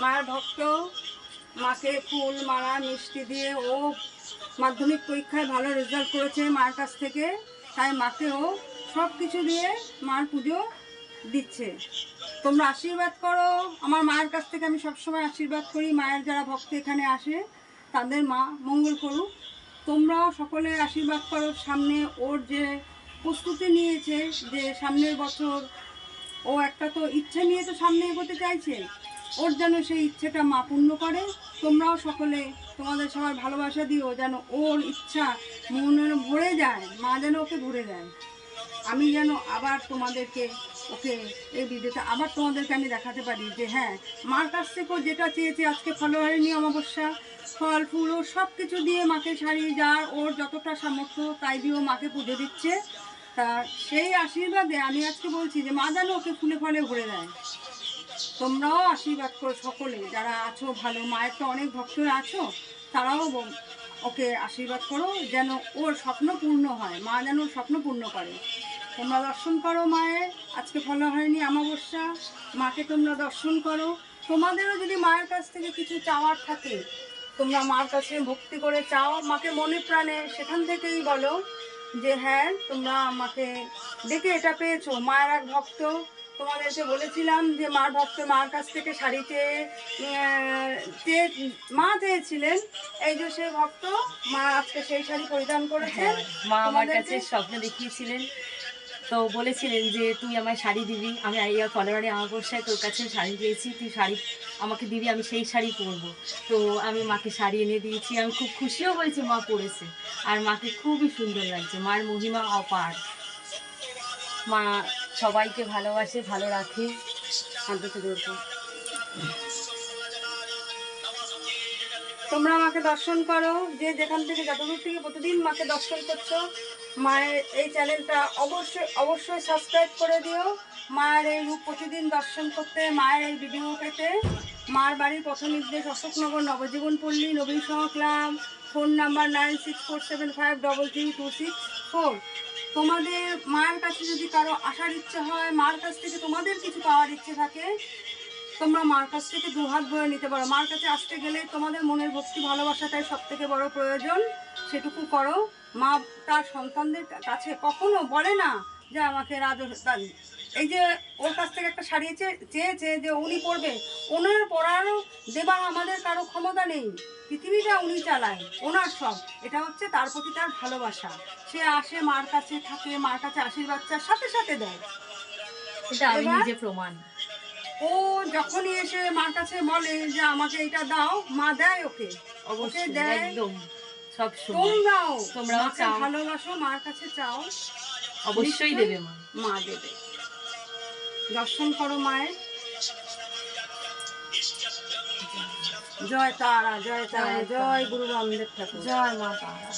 মার ভক্ত মাকে ফুল, মালা, মিষ্টি দিয়ে ও মাধ্যমিক পরীক্ষায় ভালো রেজাল্ট করেছে মার কাছ থেকে। তাই মাকেও সব কিছু দিয়ে মার পুজো দিচ্ছে। তোমরা আশীর্বাদ করো। আমার মায়ের কাছ থেকে আমি সবসময় আশীর্বাদ করি। মায়ের যারা ভক্ত এখানে আসে, তাদের মা মঙ্গল করুক। তোমরাও সকলে আশীর্বাদ করো। সামনে ওর যে প্রস্তুতি নিয়েছে, যে সামনের বছর ও একটা তো ইচ্ছে নিয়ে তো সামনে এগোতে চাইছে ওর যেন সেই ইচ্ছেটা মা পূর্ণ করে। তোমরাও সকলে তোমাদের সবার ভালোবাসা দিও, যেন ওর ইচ্ছা মনে ভরে যায়, মা যেন ওকে ভরে দেয়। আমি যেন আবার তোমাদেরকে ওকে এই ভিডিওতে আবার তোমাদেরকে আমি দেখাতে পারি যে হ্যাঁ মার কাছ থেকেও যেটা চেয়েছে আজকে ফলোয়ারিনি অমাবস্যা। ফল, ফুল ও সব কিছু দিয়ে মাকে শাড়ি যার ওর যতটা সামর্থ্য তাই দিয়ে মাকে পুজো দিচ্ছে। তা সেই আশীর্বাদে আমি আজকে বলছি যে, মা যেন ওকে ফুলে ফলে ভরে দেয়। তোমরাও আশীর্বাদ করো সকলে, যারা আছো ভালো, মায়ের তো অনেক ভক্তরা আছো, তারাও ওকে আশীর্বাদ করো যেন ওর স্বপ্ন পূর্ণ হয়, মা যেন ওর স্বপ্ন পূর্ণ করে। তোমরা দর্শন করো মায়ের, আজকে ফলো হয়নি অমাবস্যা, মাকে তোমরা দর্শন করো। তোমাদেরও যদি মায়ের কাছ থেকে কিছু চাওয়ার থাকে, তোমরা মার কাছে ভক্তি করে চাও, মাকে মনে প্রাণে সেখান থেকেই বলো যে হ্যাঁ তোমরা আমাকে দেখে এটা পেয়েছ, মায়ের এক ভক্ত। তোমাদেরকে বলেছিলাম যে মার ভক্ত মার কাছ থেকে শাড়িতে মা চেয়েছিলেন এই যে সেই ভক্ত মা আজকে সেই শাড়ি পরিধান করেছে হ্যাঁ, মা আমার কাছে স্বপ্ন দেখিয়েছিলেন। তো বলেছিলেন যে তুই আমায় শাড়ি দিবি আমি এই ফলোয়ারে আমার বর্ষায় তোর কাছে শাড়ি পেয়েছি তুই শাড়ি আমাকে দিবি আমি সেই শাড়ি পরবো। তো আমি মাকে শাড়ি এনে দিয়েছি আমি খুব খুশিও হয়েছি মা পরেছে। আর মাকে খুবই সুন্দর লাগছে মার মহিমা অপার। মা সবাইকে ভালোবাসে, ভালো রাখে অন্তত দুর্গা তোমরা মাকে দর্শন করো, যে যেখান থেকে যতদূর থেকে প্রতিদিন মাকে দর্শন করছ, মায়ের এই চ্যানেলটা অবশ্যই অবশ্যই সাবস্ক্রাইব করে দিও। মায়ের এই রূপ প্রতিদিন দর্শন করতে, মায়ের এই ভিডিও পেতে। মার বাড়ির পথ নির্দেশ অশোকনগর নবজীবন পল্লী, নবীন সহ club phone number nine six four seven five double three two six four তোমাদের মায়ের কাছে যদি কারও আসার ইচ্ছে হয়, মার কাছ থেকে তোমাদের কিছু পাওয়ার ইচ্ছে থাকে, তোমরা মার কাছ থেকে দু হাত ভরে নিতে পারো। মার কাছে আসতে গেলে তোমাদের মনের ভক্তি, ভালোবাসাটাই সব থেকে বড় প্রয়োজন। সেটুকু করো। মা তার সন্তানদের কাছে কখনো বলে না যে আমাকে রাজ এই যে ওর কাছ থেকে একটা শাড়ি চেয়েছে যে উনি পরবে ওনার পরারও দেবার আমাদের কারও ক্ষমতা নেই। পৃথিবীটা উনি চালায় ওনার সব। এটা হচ্ছে তার প্রতি তার ভালোবাসা। সে আসে মার কাছে থাকে মার কাছে আশীর্বাদ চায় সাথে সাথে দেয়। এটা আমি নিজে প্রমাণ। ও যখনই এসে মার কাছে বলে যে আমাকে এটা দাও মা দেয় ওকে। অবশ্যই দেয়। একদম সব তোমরাও চাও। ভালোবাসো মার কাছে চাও। অবশ্যই দেবে মা। মা দেবে। দর্শন করো মায়ের। জয় তারা জয় তারা জয় গুরু রামদেব ঠাকুর। জয় মা তারা।